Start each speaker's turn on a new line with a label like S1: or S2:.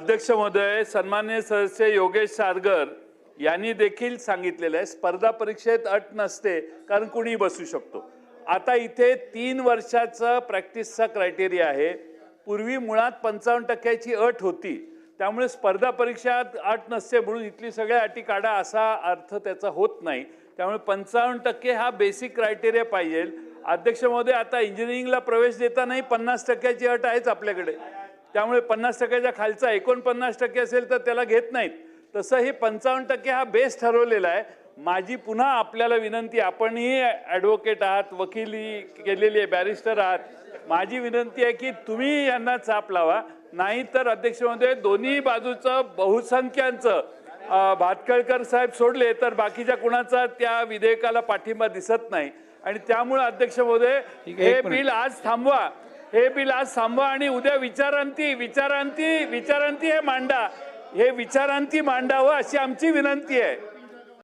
S1: अध्यक्ष महोदय सन्मान्य सदस्य योगेश सारगर यांनी देखील सांगितलेलं आहे स्पर्धा परीक्षेत अट नसते कारण कुणी बसू शकतो. आता इथे तीन वर्षाचा प्रॅक्टिसचा क्रायटेरिया आहे. पूर्वी मुळात पंचावन्न टक्क्याची अट होती. त्यामुळे स्पर्धा परीक्षात अट नसते म्हणून इथली सगळ्या अटी काढा असा अर्थ त्याचा होत नाही. त्यामुळे पंचावन्न टक्के हा बेसिक क्रायटेरिया पाहिजे. अध्यक्ष महोदय आता इंजिनिअरिंगला प्रवेश देतानाही पन्नास टक्क्याची अट आहेच आपल्याकडे. त्यामुळे पन्नास टक्क्याच्या खालचा एकोणपन्नास टक्के असेल तर त्याला घेत नाहीत. तसं हे पंचावन्न टक्के हा बेस ठरवलेला आहे. माझी पुन्हा आपल्याला विनंती आपणही ॲडव्होकेट आहात वकिली केलेली आहे बॅरिस्टर आहात. माझी विनंती आहे की तुम्ही यांना चाप लावा. नाही तर अध्यक्ष महोदय दोन्ही बाजूचं बहुसंख्यांचं भातखळकर साहेब सोडले तर बाकीच्या कुणाचा त्या विधेयकाला पाठिंबा दिसत नाही. आणि त्यामुळे अध्यक्ष महोदय हे. बिल आज थांबवा. हे बिल आज थांबवा आणि उद्या विचारांती विचारांती विचारांती हे मांडा. हे विचारांती मांडावं अशी आमची विनंती आहे.